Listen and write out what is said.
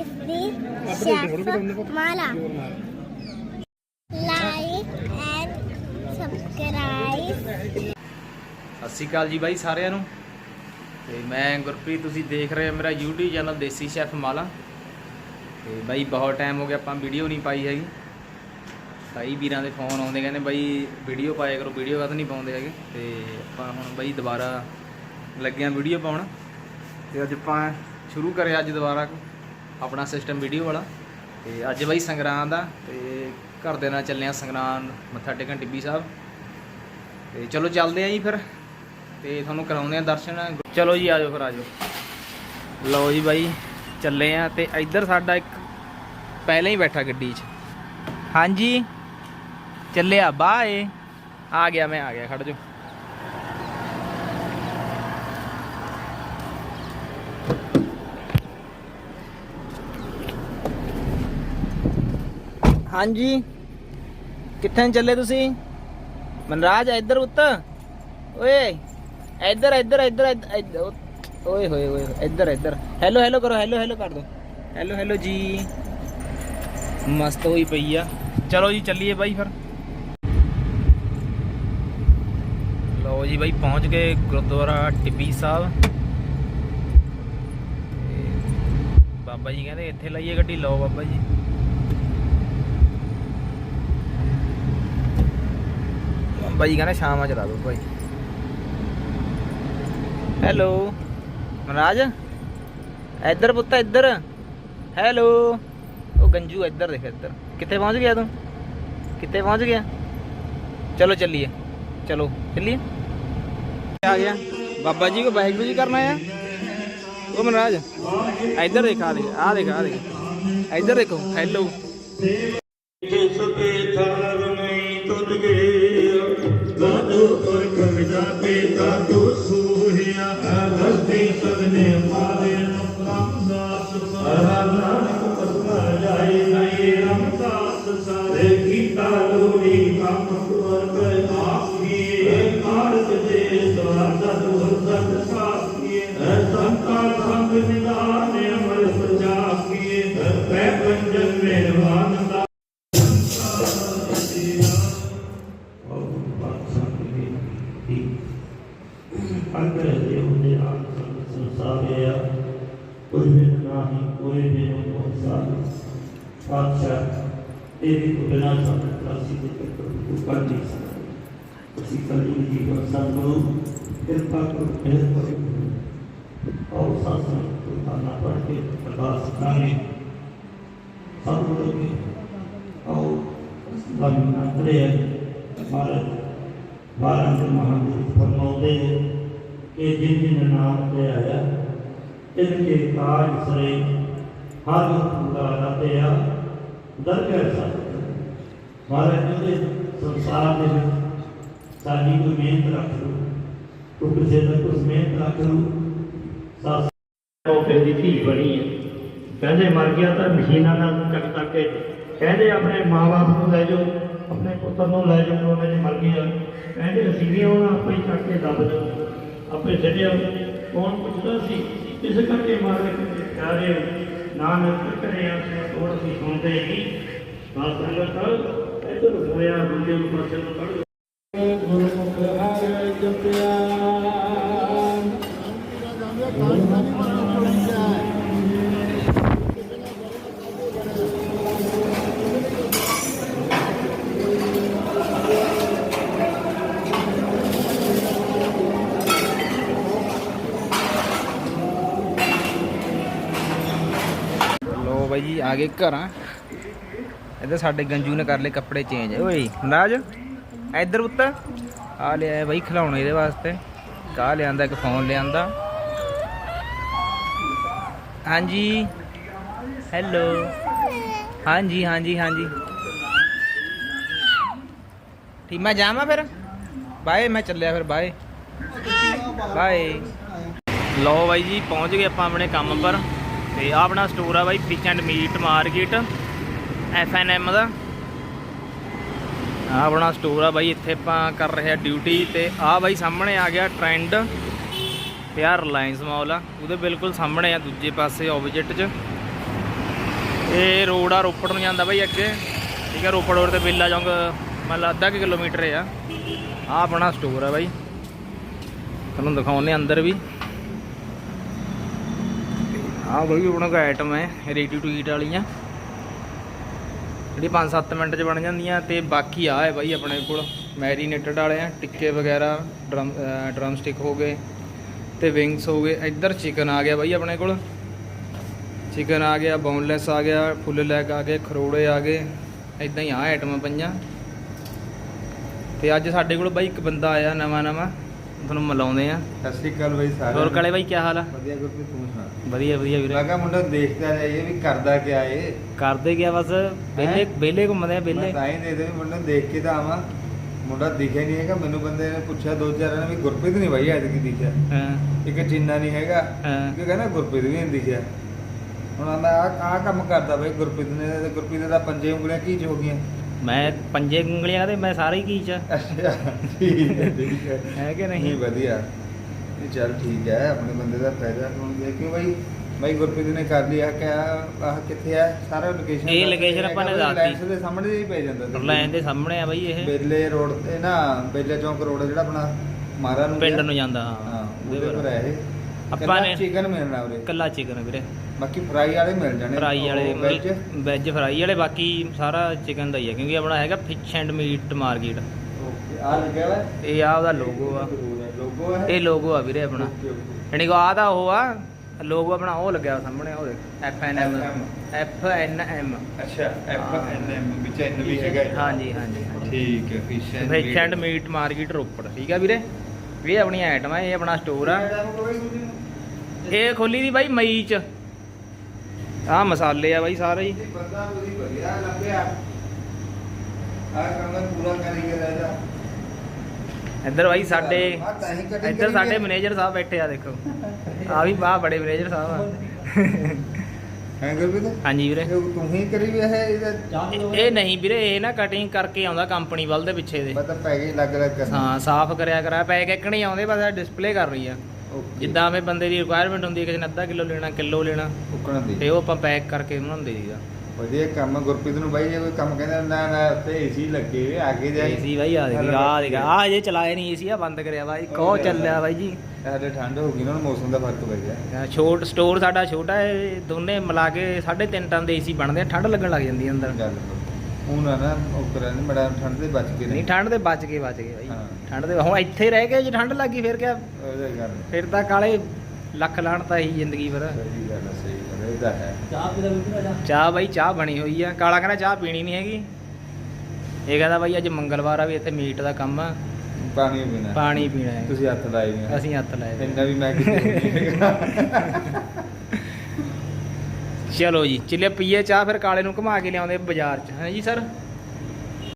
ਸਤਿ ਸ਼੍ਰੀ ਅਕਾਲ ਜੀ ਬਾਈ ਸਾਰਿਆਂ ਨੂੰ। ਤੇ ਮੈਂ ਗੁਰਪ੍ਰੀਤ ਤੁਸੀਂ ਦੇਖ ਰਹੇ ਹੋ ਮੇਰਾ YouTube ਚੈਨਲ ਦੇਸੀ ਸ਼ੈਫ ਮਾਲਾ। ਤੇ ਬਾਈ ਬਹੁਤ ਟਾਈਮ ਹੋ ਗਿਆ ਆਪਾਂ ਵੀਡੀਓ ਨਹੀਂ ਪਾਈ ਹੈਗੀ। ਕਈ ਵੀਰਾਂ ਦੇ ਫੋਨ ਆਉਂਦੇ ਕਹਿੰਦੇ ਬਾਈ ਵੀਡੀਓ ਪਾਇਆ ਕਰੋ ਵੀਡੀਓ ਕਦ ਨਹੀਂ ਪਾਉਂਦੇ ਹੈਗੇ। ਤੇ ਆਪਾਂ ਹੁਣ ਬਾਈ ਦੁਬਾਰਾ ਲੱਗਿਆ ਵੀਡੀਓ ਪਾਉਣ। ਤੇ ਅੱਜ ਆਪਾਂ ਸ਼ੁਰੂ ਕਰਿਆ ਅੱਜ ਦੁਬਾਰਾ। ਆਪਣਾ ਸਿਸਟਮ ਵੀਡੀਓ ਵਾਲਾ। ਤੇ ਅੱਜ ਬਾਈ ਸੰਗਰਾਂਦ ਆ, ਤੇ ਘਰ ਦੇ ਨਾਲ ਚੱਲੇ ਆ ਸੰਗਰਾਂਦ, ਮੱਥਾ ਟੇਕਣ ਟਿੱਬੀ ਸਾਹਿਬ। ਤੇ ਚਲੋ ਚੱਲਦੇ ਆ ਜੀ ਫਿਰ, ਤੇ ਤੁਹਾਨੂੰ ਕਰਾਉਂਦੇ ਆ ਦਰਸ਼ਨ। ਚਲੋ ਜੀ ਆਜੋ ਫਿਰ ਆਜੋ ਲਓ ਜੀ ਬਾਈ, ਚੱਲੇ ਆ, ਤੇ ਇੱਧਰ ਸਾਡਾ ਇੱਕ ਪਹਿਲਾਂ ਹੀ ਬੈਠਾ ਗੱਡੀ 'ਚ। ਹਾਂਜੀ ਚੱਲਿਆ ਬਾਏ। ਆ ਗਿਆ ਮੈਂ, ਆ ਗਿਆ, ਖੜ ਜਾਓ। ਹਾਂਜੀ। ਕਿੱਥੇ ਨੂੰ ਚੱਲੇ ਤੁਸੀਂ? ਮਨਰਾਜ, ਇੱਧਰ ਉੱਤ ਓਏ, ਇੱਧਰ ਇੱਧਰ ਇੱਧਰ, ਇੱਧਰ- ਇੱਧਰ, ਉੱਤ। ਓਏ ਹੋਏ ਹੋਏ, ਇੱਧਰ ਇੱਧਰ। ਹੈਲੋ ਹੈਲੋ ਕਰੋ ਹੈਲੋ ਹੈਲੋ ਕਰ ਦੋ। ਹੈਲੋ ਹੈਲੋ ਜੀ। ਮਸਤ ਹੋਈ ਪਈ ਆ। ਚਲੋ ਜੀ, ਚੱਲੀਏ ਬਾਈ ਫਿਰ। ਲਓ ਜੀ ਬਾਈ, ਪਹੁੰਚ ਗਏ ਗੁਰਦੁਆਰਾ ਟਿੱਬੀ ਸਾਹਿਬ। ਤੇ ਬਾਬਾ ਜੀ ਕਹਿੰਦੇ, ਇੱਥੇ ਲਾਈਏ ਗੱਡੀ। ਲਓ ਬਾਬਾ ਜੀ। ਜੀ ਕਹਿੰਦੇ ਸ਼ਾਮਾਂ ਚਲਾ ਦੋ ਭਾਈ ਹੈਲੋ। ਮਨਰਾਜ ਇੱਧਰ ਪੁੱਤ ਇੱਧਰ। ਹੈਲੋ। ਉਹ ਗੰਜੂ ਇੱਧਰ ਦੇਖ ਇੱਧਰ। ਕਿੱਥੇ ਪਹੁੰਚ ਗਿਆ ਤੂੰ? ਕਿੱਥੇ ਪਹੁੰਚ ਗਿਆ? ਚਲੋ ਚੱਲੀਏ। ਚਲੋ ਚੱਲੀਏ। ਆ ਗਿਆ। ਬਾਬਾ ਜੀ ਕੋ ਵਾਹਿਗੁਰੂ ਜੀ ਕਰਨਾ ਆ। ਉਹ ਮਨਰਾਜ ਇੱਧਰ ਦੇਖ ਆ ਦੇਖ ਆ ਦੇਖ। ਆ ਦੇਖ ਇੱਧਰ ਦੇਖੋ ਹੈਲੋ ਪਰ ਕਵਿਤਾ ਪੇਤਾ ਤੂ ਅੰਦਰ ਦੇ ਹੁੰਦੇ ਆਪ ਸੰਸਾਰਿਆ ਕੋਈ ਵੀ ਨਹੀਂ ਕੋਈ ਵੀ ਨਹੀਂ ਪਹੁੰਚਾ ਪਾਤਸ਼ਾਹ ਤੇਰੀ ਤੋਂ ਬਿਨਾਂ ਸਾਨੂੰ ਰਾਸੀ ਦੇ ਤੱਕ ਕਰ ਨਹੀਂ ਸਕਦਾ ਅਸੀਂ ਕਲੀ ਜੀ ਦਾ ਸੰਗੋ ਕਿਰਪਾ ਕਰੋ ਮਿਹਰ ਕਰੋ ਔਰ ਸਾਸਨ ਤੁਮਾਨਾ ਪੜ ਕੇ ਅਰਦਾਸ ਕਰਾਂਗੇ ਸਭ ਲੋਗੇ ਔਰ ਬਾਬੀ ਨਾਤਰੇ ਭਾਰਤ ਬਾਰਾਂ ਦੇ ਮਹਾਂਪੁਰਖ ਫਰਮਾਉਂਦੇ ਕਿ ਜਿਨ ਜਿਨ ਨਾਮ ਤੇ ਆਇਆ ਤਿਨ ਕੇ ਕਾਜ ਸਰੇ ਹਰ ਪੂਰਾ ਰਤਿਆ ਦਰਗਹਿ ਸਤ ਮਹਾਰਾਜ ਜੀ ਦੇ ਸੰਸਾਰ ਦੇ ਵਿੱਚ ਸਾਡੀ ਕੋਈ ਮਿਹਨਤ ਰੱਖ ਲਓ ਤੂੰ ਕਿਸੇ ਦਾ ਕੁਝ ਮਿਹਨਤ ਰੱਖ ਲਓ ਸਾਸ ਉਹ ਫਿਰ ਦੀ ਧੀ ਬਣੀ ਹੈ ਕਹਿੰਦੇ ਮਰ ਗਿਆ ਤਾਂ ਮਸ਼ੀਨਾਂ ਨਾਲ ਚੱਕ ਚੱਕ ਕੇ ਕਹਿੰਦੇ ਆਪਣੇ ਮਾਪੇ ਨੂੰ ਲੈ ਜਾਓ ਆਪਣੇ ਪੁੱਤਰ ਨੂੰ ਲੈ ਜਾਓ ਉਹਨੇ ਜੇ ਮਰ ਗਿਆ ਕਹਿੰਦੇ ਅਸੀਂ ਵੀ ਉਹਨਾਂ ਆਪੇ ਹੀ ਚੱਕ ਕੇ ਦੱਬ ਦਿਓ ਆਪੇ ਛੱਡਿਆ। ਕੌਣ ਪੁੱਛਦਾ ਸੀ? ਇਸ ਕਰਕੇ ਮਾਰੇ ਪਿਆਰੇ ਨਾਨਕ ਕਰਿਆ ਤੋੜ ਅਸੀਂ ਸੁਣਦੇ ਨਹੀਂ ਬਾਤ ਸੰਗਤ ਇਧਰ ਹੋਇਆ ਦੂਜੇ ਨੂੰ ਪਾਸੇ ਨੂੰ ਕੱਢ ਗੁਰਮੁਖ ਹਰਿ ਜਪਿਆ। ਬਾਈ ਜੀ ਆ ਗਏ ਘਰਾਂ। ਇੱਧਰ ਸਾਡੇ ਗੰਜੂ ਨੇ ਕਰ ਲਏ ਕੱਪੜੇ ਚੇਂਜ ਓਏ ਨਾਜ ਇੱਧਰ ਉੱਤ ਆ ਲਿਆ ਬਾਈ ਖਿਲਾਉਣੇ ਇਹਦੇ ਵਾਸਤੇ। ਕਾ ਲਿਆਂਦਾ ਇੱਕ ਫੋਨ ਲਿਆਂਦਾ। ਹਾਂਜੀ। ਹੈਲੋ ਹਾਂਜੀ ਹਾਂਜੀ ਹਾਂਜੀ। ਠੀਕ ਮੈਂ ਜਾਵਾਂ ਫਿਰ? ਬਾਏ ਮੈਂ ਚੱਲਿਆ ਫਿਰ ਬਾਏ। ਬਾਏ। ਲਓ ਬਾਈ ਜੀ ਪਹੁੰਚ ਗਏ ਆਪਾਂ ਆਪਣੇ ਕੰਮ ਪਰ। ਤੇ ਆਹ ਆਪਣਾ ਸਟੋਰ ਆ ਬਾਈ fish and meat market F N M ਦਾ। ਆਹ ਆਪਣਾ ਸਟੋਰ ਆ ਬਾਈ, ਇੱਥੇ ਆਪਾਂ ਕਰ ਰਹੇ ਆ ਡਿਊਟੀ ਤੇ ਆਹ ਬਾਈ ਸਾਹਮਣੇ ਆ ਗਿਆ ਟ੍ਰੈਂਡ ਤੇ ਆਹ ਰਿਲਾਇੰਸ ਮਾਲ ਆ। ਉਹਦੇ ਬਿਲਕੁਲ ਸਾਹਮਣੇ ਆ ਦੂਜੇ ਪਾਸੇ ਆਪੋਜ਼ਿਟ 'ਚ। ਇਹ ਰੋਡ ਆ ਰੋਪੜ ਨੂੰ ਜਾਂਦਾ ਬਾਈ ਅੱਗੇ। ਠੀਕ ਆ, ਰੋਪੜ ਰੋਡ ਤੇ ਬੇਲਾ ਚੌਂਕ, ਮਤਲਬ ਅੱਧਾ ਕੁ ਕਿਲੋਮੀਟਰ ਆ। ਆ ਆਪਣਾ ਸਟੋਰ ਆ ਬਾਈ। ਤੁਹਾਨੂੰ ਦਿਖਾਉਂਦੇ ਹਾਂ ਅੰਦਰ ਵੀ। ਆ ਬਾਈ ਆਪਣਾ ਕੋ ਆਈਟਮ ਹੈ ਰੇਡੀ ਟੂ ਈਟ ਵਾਲੀਆਂ ਜਿਹੜੀ 5-7 ਮਿੰਟ 'ਚ ਬਣ ਜਾਂਦੀਆਂ ਤੇ ਬਾਕੀ ਆ ਹੈ ਬਾਈ ਆਪਣੇ ਕੋਲ ਮੈਰੀਨੇਟਡ ਵਾਲੇ ਆ, ਟਿੱਕੇ ਵਗੈਰਾ ਡਰਮ ਡਰਮ ਸਟਿਕ ਹੋ ਗਏ ਤੇ ਵਿੰਗਸ ਹੋ ਗਏ। ਇੱਧਰ ਚਿਕਨ ਆ ਗਿਆ ਬਾਈ ਆਪਣੇ ਕੋਲ। ਚਿਕਨ ਆ ਗਿਆ ਬੋਨਲੈਸ ਆ ਗਿਆ ਫੁੱਲ ਲੈਗ ਆ ਗਏ, ਖਰੋੜੇ ਆ ਗਏ। ਇਦਾਂ ਹੀ ਆ ਆਈਟਮਾਂ ਪਈਆਂ। ਤੇ ਅੱਜ ਸਾਡੇ ਕੋਲ ਬਾਈ ਇੱਕ ਬੰਦਾ ਆਇਆ ਨਵਾਂ ਨਵਾਂ ਤੁਹਾਨੂੰ ਮਿਲਾਉਂਦੇ ਆ। ਸਤਿ ਸ਼੍ਰੀ ਅਕਾਲ ਬਾਈ ਸਾਰਿਆਂ ਹੋਰ। ਕਾਲੇ ਬਾਈ ਕੀ ਹਾਲ ਆ? ਵਧੀਆ ਗੁਰਪ੍ਰੀਤ ਤੂੰ ਸੁਣਾ? ਵਧੀਆ ਵਧੀਆ ਵੀਰੇ। ਮੈਂ ਕਿਹਾ ਮੁੰਡਾ ਦੇਖਦਾ ਜਾਈਏ ਵੀ ਕਰਦਾ ਕਿਆ ਏ ਕਰਦੇ ਗਿਆ ਬਸ? ਵਿਹਲੇ? ਵਿਹਲੇ ਘੁੰਮਦੇ ਆ ਮੈਂ ਵਿਹਲੇ ਤਾਂ ਹੀ ਦੇ ਦੇ ਵੀ ਮੁੰਡਾ ਨੂੰ ਦੇਖ ਕੇ ਤਾਂ ਆਵਾਂ। ਮੁੰਡਾ ਦਿਖਿਆ ਨਹੀਂ ਹੈਗਾ ਮੈਨੂੰ ਬੰਦੇ ਨੇ ਪੁੱਛਿਆ ਦੋ ਚਾਰ ਨੇ ਵੀ ਗੁਰਪ੍ਰੀਤ ਨਹੀਂ ਬਾਈ ਅੱਜ ਕੀ ਦਿਖਿਆ? ਹਾਂ। ਇੱਕ ਚਿੰਨਾ ਨਹੀਂ ਹੈਗਾ। ਕਿ ਕਹਿੰਦਾ ਗੁਰਪ੍ਰੀਤ ਵੀ ਨਹੀਂ ਦਿਖਿਆ। ਹੁਣ ਮੈਂ ਆ ਆ ਕੰਮ ਕਰਦਾ ਬਾਈ ਗੁਰਪ੍ਰੀਤ ਨੇ ਤੇ ਗੁਰਪ੍ਰੀਤ ਦਾ ਪੰਜੇ ਉਂਗਲੀਆਂ ਕੀ ਹੋ ਗਈਆਂ। ਮੈਂ ਪੰਜੇ ਉਂਗਲੀਆਂ ਕਹਿੰਦੇ ਮੈਂ ਸਾਰੇ ਕੀ ਚ ਠੀਕ ਹੈ ਠੀਕ ਹੈ। ਹੈ ਕਿ ਨਹੀਂ? ਨਹੀਂ ਵਧੀਆ। ਇਹ ਚੱਲ ਠੀਕ ਹੈ ਆਪਣੇ ਬੰਦੇ ਦਾ ਫਾਇਦਾ ਹੁਣ ਦੇਖਿਓ ਬਾਈ? ਬਾਈ ਗੁਰਪ੍ਰੀਤ ਨੇ ਕਰ ਲਿਆ ਕਿ ਆਹ ਕਿੱਥੇ ਆ? ਸਾਰਾ ਲੋਕੇਸ਼ਨ ਇਹ location ਆਪਾਂ ਨੇ ਦੱਸਤੀ। ਦੇ ਸਾਹਮਣੇ ਹੀ ਪੈ ਜਾਂਦਾ ਲਾਈਨ ਦੇ ਸਾਹਮਣੇ ਆ ਬਾਈ ਇਹ। ਬੇਲੇ ਰੋਡ ਤੇ ਨਾ ਬੇਲੇ ਚੌਂਕ ਰੋਡ ਜਿਹੜਾ ਆਪਣਾ ਮਾਰਾ ਨੂੰ ਪਿੰਡ। ਨੂੰ ਜਾਂਦਾ ਹਾਂ ਹਾਂ ਉਹਦੇ ਪਰ ਹੈ ਇਹ। ਆਪਾਂ ਨੇ- ਚਿਕਨ ਮਿਲਣਾ ਉਰੇ। ਕੱਲਾ ਚਿਕਨ ਵੀਰੇ। ਬਾਕੀ ਫਰਾਈ ਵਾਲੇ ਮਿਲ ਜਾਣੇ। ਫਰਾਈ ਵਾਲੇ ਵੈਜ ਵੈਜ ਫਰਾਈ ਵਾਲੇ ਬਾਕੀ ਸਾਰਾ ਚਿਕਨ ਦਾ ਹੀ ਹੈ ਕਿਉਂਕਿ ਆਪਣਾ ਹੈਗਾ fish and meat market okay ਆ ਲੱਗਿਆ ਵਾ? ਇਹ ਆ ਉਹਦਾ ਲੋਗੋ ਆ। ਲੋਗੋ ਹੈ ਇਹ ਲੋਗੋ ਆ ਵੀਰੇ ਆਪਣਾ। ਯਾਨੀ ਕਿ ਆ ਤਾਂ ਉਹ ਆ ਲੋਗੋ ਆਪਣਾ ਉਹ ਲੱਗਿਆ ਸਾਹਮਣੇ ਉਹ ਦੇਖ। F N M F N M ਅੱਛਾ ਐਫ। ਐਨ ਐਮ ਵਿੱਚ ਐਨ ਵੀ ਹੈਗਾ। ਹਾਂਜੀ ਹਾਂਜੀ ਠੀਕ ਹੈ fish and fish and meat market Ropar ਠੀਕ ਆ ਵੀਰੇ? ਇਹ ਆਪਣੀ ਆਈਟਮ ਇਹ ਆਪਣਾ ਸਟੋਰ ਆ। ਇਹ ਖੋਲੀ ਦੀ ਬਾਈ ਮਈ ਚ। ਆ ਮਸਾਲੇ ਆ ਬਾਈ ਸਾਰੇ ਹੀ। ਬੰਦਾ ਤੁਸੀਂ ਵਧੀਆ ਲੱਭਿਆ। ਆ ਕੰਮ ਪੂਰਾ ਕਰੀਏ ਰਾਜਾ ਇੱਧਰ ਬਾਈ ਸਾਡੇ ਇੱਧਰ ਸਾਡੇ। ਮੈਨੇਜਰ ਸਾਹਿਬ ਬੈਠੇ ਆ ਦੇਖੋ। ਆ ਵੀ ਬਾਹ ਬੜੇ ਮੈਨੇਜਰ ਸਾਹਿਬ ਆ। ਹੈ ਗੁਰਬੀਤ ਹਾਂਜੀ ਵੀਰੇ। ਇਹ ਤੂੰ ਹੀ ਕਰੀ ਵੀ ਹੈ ਇਹਦਾ ਇਹ- ਇਹ ਨਹੀਂ ਵੀਰੇ ਇਹ ਨਾ ਕਟਿੰਗ ਕਰਕੇ ਆਉਂਦਾ ਕੰਪਨੀ ਵੱਲ ਦੇ ਪਿੱਛੇ ਦੇ। ਪਤਾ ਪੈ ਗਈ ਲੱਗ ਲੱਗ ਕਰ ਹਾਂ ਸਾਫ਼ ਕਰਿਆ ਕਰਾ ਪੈ ਕੇ ਨਹੀਂ ਆਉਂਦੇ ਬਸ ਡਿਸਪਲੇ ਕਰ ਰਹੀ ਆ। ਜਿੱਦਾਂ ਐਵੇਂ ਬੰਦੇ ਦੀ ਰਿਕੁਆਇਰਮੈਂਟ ਹੁੰਦੀ ਹੈ ਕਿਸੇ ਨੇ ਅੱਧਾ ਕਿਲੋ ਲੈਣਾ ਕਿਲੋ ਲੈਣਾ। ਤੇ ਉਹ ਆਪਾਂ ਪੈਕ ਕਰਕੇ ਉਹਨਾਂ ਨੂੰ ਦੇ ਦਈਦਾ ਵਧੀਆ ਕੰਮ ਆ, ਗੁਰਪ੍ਰੀਤ ਨੂੰ ਬਾਈ ਜੇ ਕੋਈ ਕੰਮ ਕਹਿੰਦਾ ਨਾ ਨਾ ਉੱਤੇ ਏਸੀ ਲੱਗੇ ਵੇ ਅੱਗੇ ਜਾ ਏਸੀ ਬਾਈ ਆ ਦੇਖ ਆ ਦੇਖ। ਆ ਜੇ ਚਲਾਏ ਨਹੀਂ ਏਸੀ ਆ ਬੰਦ ਕਰਿਆ ਬਾਈ ਕੋ ਚੱਲਿਆ ਬਾਈ ਜੀ? ਸਾਡੇ ਠੰਡ ਹੋ ਗਈ ਨਾ ਹੁਣ ਮੌਸਮ ਦਾ ਫ਼ਰਕ ਪੈ ਗਿਆ। ਛੋਟ ਸਟੋਰ ਸਾਡਾ ਛੋਟਾ ਹੈ ਦੋਨੇ ਮਿਲਾ ਕੇ 3.5 ਟਨ ਦੇ ਏਸੀ ਬਣਦੇ ਆ ਠੰਡ ਲੱਗਣ ਲੱਗ ਜਾਂਦੀ ਹੈ ਅੰਦਰ। ਗੱਲ ਉਹ ਨਾ ਨਾ ਉਹ ਕਰਾਂ ਨਹੀਂ ਬੜਾ ਠੰਡ ਦੇ ਬਚ ਕੇ ਨਹੀਂ ਠੰਡ ਦੇ ਬਚ ਕੇ ਬਚ ਗਏ ਬਾਈ। ਹਾਂ। ਠੰਡ ਦੇ ਹੁਣ ਇੱਥੇ ਰਹਿ ਕੇ ਜੇ ਠੰਡ ਲੱਗੀ ਫਿਰ ਕਿਆ? ਫਿਰ ਤਾਂ ਕਾਲੇ ਲੱਖ ਲਾਣ ਤਾਂ ਇਹੀ ਜ਼ਿੰਦਗੀ ਪਰ ਸਹੀ ਗੱਲ ਆ, ਸਹੀ ਹੈ। ਚਾਹ ਬਾਈ ਚਾਹ ਬਣੀ ਹੋਈ ਆ। ਕਾਲਾ ਕਹਿੰਦਾ ਚਾਹ ਪੀਣੀ ਨਹੀਂ ਹੈਗੀ। ਇਹ ਕਹਿੰਦਾ ਬਾਈ ਅੱਜ ਮੰਗਲਵਾਰ ਆ ਵੀ ਇੱਥੇ ਮੀਟ ਦਾ ਕੰਮ ਆ। ਪਾਣੀ ਪੀਣਾ। ਪਾਣੀ ਪੀਣਾ ਹੈ। ਤੁਸੀਂ ਹੱਥ ਲਾਏ ਆ। ਅਸੀਂ ਹੱਥ ਲਾਏ ਇੰਨਾ ਵੀ ਮੈਂ ਕਿਤੇ। ਚਲੋ ਜੀ ਚੱਲੇ ਪੀਏ ਚਾਹ ਫਿਰ ਕਾਲੇ ਨੂੰ ਘੁਮਾ ਕੇ ਲਿਆਉਂਦੇ ਬਾਜ਼ਾਰ ਚ। ਹੈ ਜੀ ਸਰ?